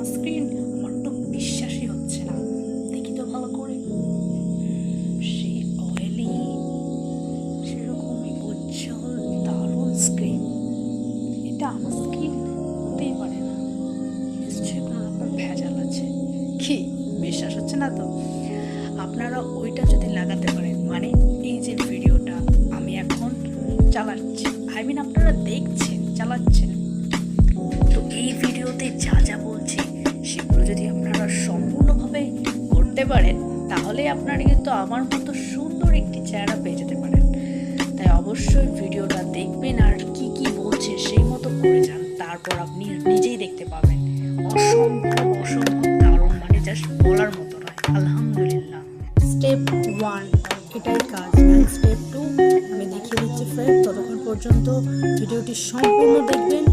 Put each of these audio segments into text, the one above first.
আমার স্ক্রিন আমার তো বিশ্বাসই হচ্ছে না। দেখি তো ভালো করে। সেই অয়েলি সেরকমই উজ্জ্বল, দারুণ স্ক্রিন এটা আমার স্ক্রিন হতেই পারে না। নিশ্চয়ই কোনো রকম ভেজাল আছে। কি? বিশ্বাস হচ্ছে না তো? আপনারা ওইটা যদি লাগাতে পারেন মানে এই যে ভিডিওটা আমি এখন চালাচ্ছি। আই মিন আপনারা দেখছেন, চালাচ্ছেন। তো এই ভিডিওতে যা যা বলছি, সেগুলো যদি আপনারা সম্পূর্ণভাবে করতে পারেন, তাহলে আপনারা কিন্তু আমার মতো সুন্দর একটি চেহারা পেয়ে যেতে পারেন। তাই অবশ্যই ভিডিওটা দেখবেন আর কি কি বলছে সেই মতো করে যান, তারপর আপনি নিজেই দেখতে পাবেন। অসম্ভব অসম্ভব দারুণ মানে জাস্ট বলার মতো নয়। আলহামদুলিল্লাহ। স্টেপ ওয়ান এটাই কাজ। দেখিয়ে দিচ্ছি ফ্রেন্ড ততক্ষণ পর্যন্ত ভিডিওটি সম্পূর্ণ দেখবেন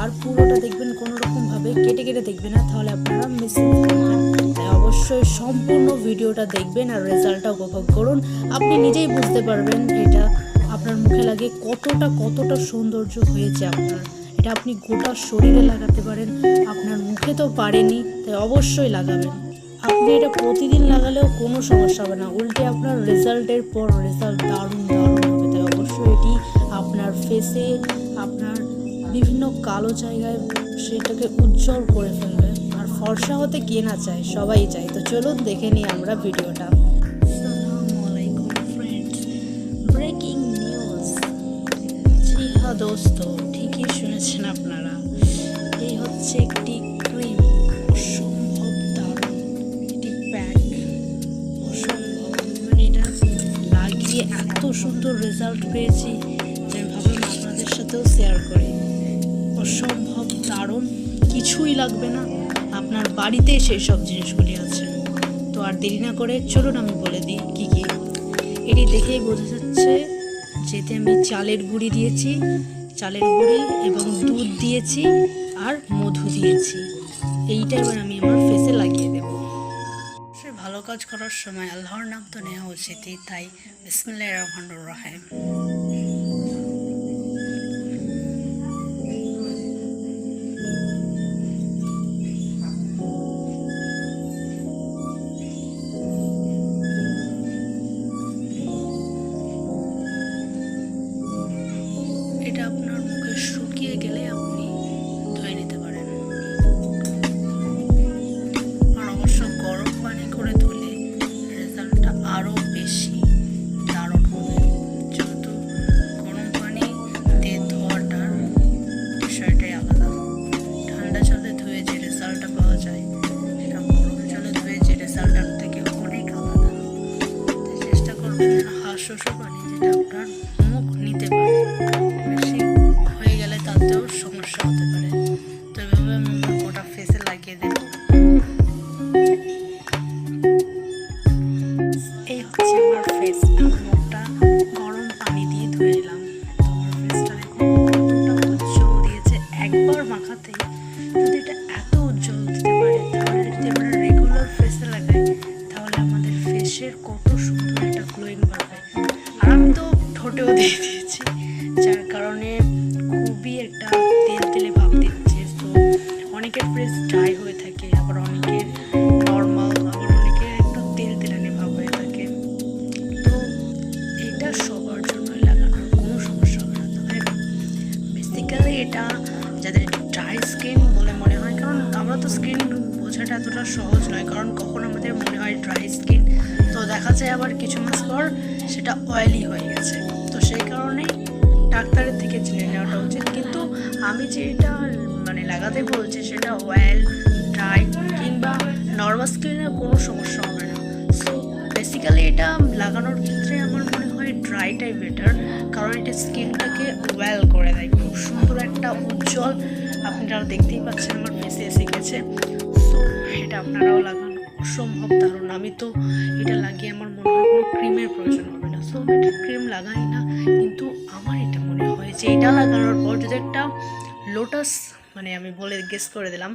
আর পুরোটা দেখবেন কোনো রকমভাবে কেটে কেটে দেখবেন না তাহলে আপনারা মিস করবেন অবশ্যই সম্পূর্ণ ভিডিওটা দেখবেন আর রেজাল্টটা উপভোগ করুন। আপনি নিজেই বুঝতে পারবেন এটা আপনার মুখে লাগে কতটা কতটা সৌন্দর্য হয়েছে আপনার। এটা আপনি গোটা শরীরে লাগাতে পারেন, আপনার মুখে তো পারেনি, তাই অবশ্যই লাগাবেন। আপনি এটা প্রতিদিন লাগালেও কোনো সমস্যা হবে না। উল্টে আপনার রেজাল্টের পর রেজাল্ট দারুণ দারুণ। এটি আপনার ফেসে আপনার বিভিন্ন কালো জায়গায় সেটাকে উজ্জ্বল করে ফেলবে। আর ফর্সা হতে কে না চায়, সবাই চায়। তো চলুন দেখে নিই আমরা ভিডিওটা। ব্রেকিং নিউজ হ্যাঁ দোস্ত, ঠিকই শুনেছেন আপনারা। এই হচ্ছে একটি লাগিয়ে এত সুন্দর রেজাল্ট পেয়েছি যে আমি ভাবলাম আপনাদের সাথেও শেয়ার করি। অসম্ভব, দারুণ, কিছুই লাগবে না। আপনার বাড়িতে সেই সব জিনিসগুলি আছে। তো আর দেরি না করে চলুন আমি বলে দিই কী কী। এটি দেখেই বোঝা যাচ্ছে যেতে আমি চালের গুঁড়ি দিয়েছি, চালের গুঁড়ি এবং দুধ দিয়েছি আর মধু দিয়েছি। এইটা এবার আমি আমার ফেসে লাগিয়ে কাজ করার সময় আল্লাহর নাম তো নেওয়া উচিতই তাই বিসমিল্লাহ রহমান রাহিম। করবেন পানি যেটা আপনার মুখ নিতে পারে, বেশি হয়ে গেলে তাতেও সমস্যা হতে পারে। তো এভাবে আমি ওটা ফেসে লাগিয়ে দেব। এই হচ্ছে আমার ফেস আমি মুখটা গরম পানি দিয়ে ধুয়ে নিলাম। তো আমার ফেসটা কারণ কখন আমাদের মনে হয় ড্রাই স্কিন তো দেখা যায় আবার কিছু মাস পর সেটা অয়েলি হয়ে গেছে। তো সেই কারণেই ডাক্তারের থেকে জেনে নেওয়াটা উচিত। কিন্তু আমি যেটা মানে লাগাতে বলছি সেটা অয়েল ড্রাই কিংবা নর্মাল স্কিনের কোনো সমস্যা হবে না। সো বেসিক্যালি এটা লাগানোর ক্ষেত্রে আমার মনে হয় ড্রাইটাই বেটার কারণ এটা স্কিনটাকে ওয়েল করে দেয়। খুব সুন্দর একটা উজ্জ্বল, আপনারা দেখতেই পাচ্ছেন আমার ফেসে এসে গেছে। সো এটা আপনারাও লাগান। অসম্ভব দারুণ। আমি তো এটা লাগিয়ে আমার মনে হয় কোনো ক্রিমের প্রয়োজন হবে না। সো আমি এটা ক্রিম লাগাই না, কিন্তু আমার এটা মনে হয় যে এটা লাগানোর পর যদি একটা লোটাস মানে আমি বলে গেস করে দিলাম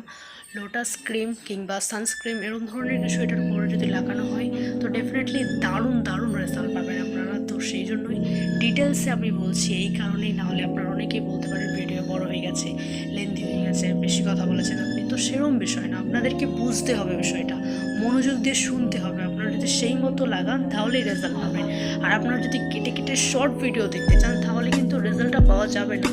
লোটাস ক্রিম কিংবা সানস্ক্রিম এরকম ধরনের কিছু এটার পরে যদি লাগানো হয়, তো ডেফিনেটলি দারুণ দারুণ রেজাল্ট পাবেন আপনারা। তো সেই জন্যই ডিটেলসে আমি বলছি, এই কারণেই না হলে আপনারা অনেকেই বলতে পারেন, ভিডিও বড় হয়ে গেছে লেন্দি হয়ে গেছে, বেশি কথা বলেছেন আপনি। তো সেরম বিষয় না, আপনাদেরকে বুঝতে হবে বিষয়টা। মনোযোগ দিয়ে শুনতে হবে। আপনারা যদি সেই মতো লাগান, তাহলেই রেজাল্ট পাবেন। আর আপনারা যদি কেটে কেটে শর্ট ভিডিও দেখতে চান, তাহলে কিন্তু রেজাল্টটা পাওয়া যাবে না।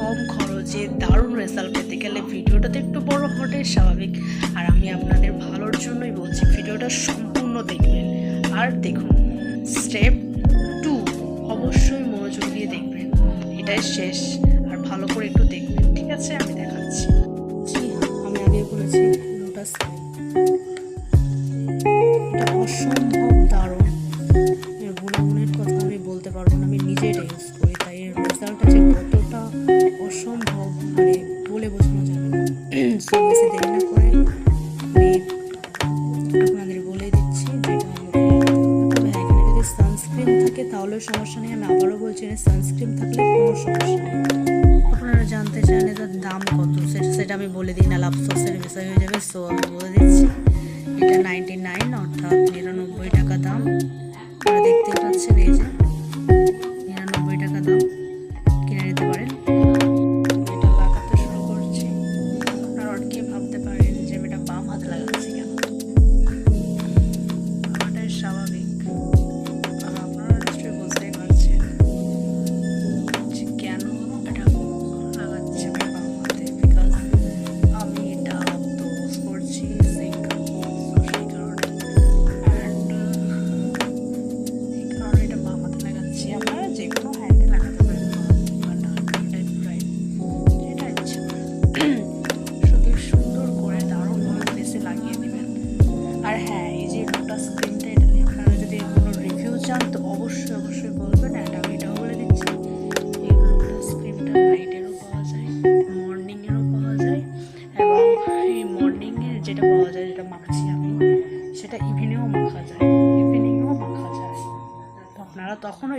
কম খরচে দারুণ রেজাল্ট পেতে গেলে ভিডিওটা তো একটু বড় হওয়াটাই স্বাভাবিক। আর আমি আপনাদের ভালোর জন্যই বলছি ভিডিওটা সম্পূর্ণ দেখবেন। আর দেখুন স্টেপ টু অবশ্যই মনোযোগ দিয়ে দেখবেন। এটাই শেষ। আর ভালো করে একটু দেখবেন। ঠিক আছে, আমি দেখাচ্ছি। আমি আগে বলেছি লোটাস অসম্ভব দারুণ গুণাগুণের কথা আমি বলতে পারব না আমি নিজে এটা করি তাই এর রেজাল্টটা যে কতটা অসম্ভব মানে বলে বোঝানো যাবে না না আপনাদের বলে দিচ্ছি যদি সানস্ক্রিন থাকে তাহলে সমস্যা নেই আমি আবারও বলছি সানস্ক্রিন থাকলে কোনো সমস্যা নেই আপনারা জানতে চান এটার দাম কত, সেটা সেটা আমি বলে দিই না লাভসোসের বিষয় হয়ে যাবে। সো আমি বলে দিচ্ছি। এটা নাইনটি নাইন অর্থাৎ নিরানব্বই টাকা দাম। দেখতে পাচ্ছেন এই যে।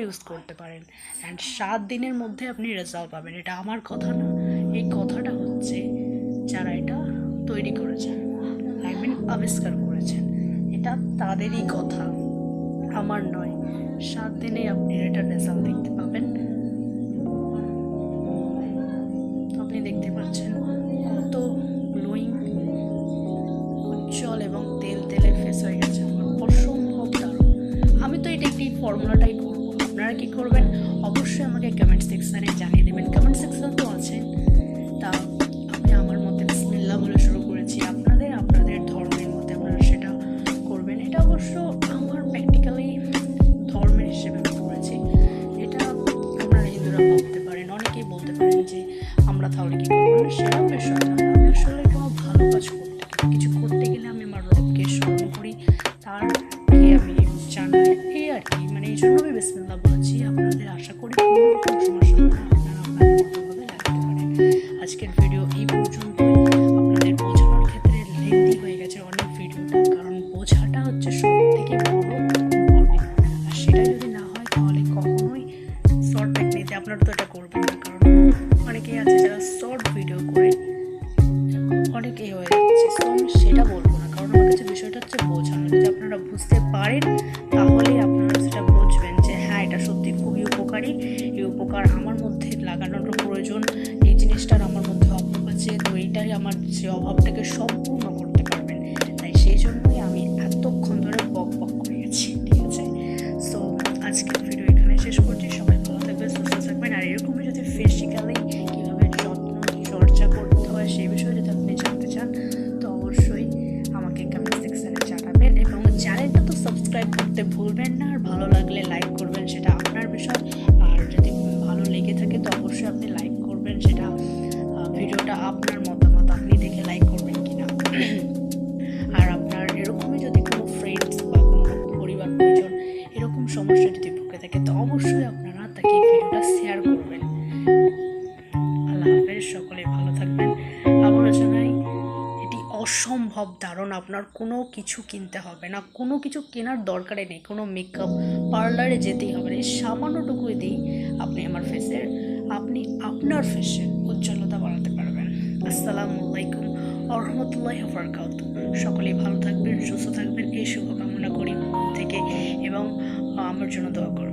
ইউজ করতে পারেন। অ্যান্ড সাত দিনের মধ্যে আপনি রেজাল্ট পাবেন। এটা আমার কথা না। এই কথাটা হচ্ছে যারা এটা তৈরি করেছেন আই মিন আবিষ্কার করেছেন। এটা তাদেরই কথা, আমার নয়। সাত দিনে আপনি এটা রেজাল্ট দেখতে পাবেন। এই মানে এই জন্য আমি বিসমিল্লা বলেছি। আপনাদের আশা করি আজকের ভিডিও এই পর্যন্তই। আপনাদের বোঝানোর ক্ষেত্রে লেন্দি হয়ে গেছে অনেক ভিডিওটা কারণ বোঝাটা হচ্ছে সব থেকে আর সেটা যদি না হয়, তাহলে কখনোই শর্ট ব্যাক নিতে আপনারা তো এটা করবেন না। কারণ অনেকেই আছে যারা শর্ট ভিডিও করে অনেকেই হয়ে যাচ্ছে। সেটা বলব আমার কাছে বিষয়টা হচ্ছে বোঝানো, যদি আপনারা বুঝতে পারেন তাহলেই আপনারা সেটা বুঝবেন যে হ্যাঁ এটা সত্যি খুবই উপকারী। এই উপকার আমার মধ্যে লাগানোর প্রয়োজন, এই জিনিসটার আমার মধ্যে অভাব আছে, তো এইটাই আমার যে অভাবটাকে সম্পূর্ণ করতে পারবেন। তাই সেই জন্যই আমি এতক্ষণ ধরে বক বক করতে ভুলবেন না, আর ভালো লাগলে লাইক করবেন সেটা আপনার বিষয়। আর যদি ভালো লেগে থাকে তো অবশ্যই আপনি লাইক করবেন সেটা ভিডিওটা আপনার মতামত, আপনি দেখে লাইক করবেন কিনা। আর আপনার এরকমই যদি কোনো ফ্রেন্ডস বা কোনো পরিবার এরকম সমস্যা যদি ভুগে থাকে, তো অবশ্যই আপনারা তাকে ভিডিওটা শেয়ার করবেন। অসম্ভব দারুণ আপনার কোনো কিছু কিনতে হবে না। কোনো কিছু কেনার দরকারে নেই, কোনো মেকআপ পার্লারে যেতেই হবে না। এই সামান্যটুকুই দিই আপনি আমার ফেসের আপনি আপনার ফেসের উজ্জ্বলতা বাড়াতে পারবেন। আসসালামু আলাইকুম আরহামতুল্লাহ বরকাত সকলেই ভালো থাকবেন, সুস্থ থাকবেন। এই শুভকামনা করি থেকে এবং আমার জন্য দোয়া করবেন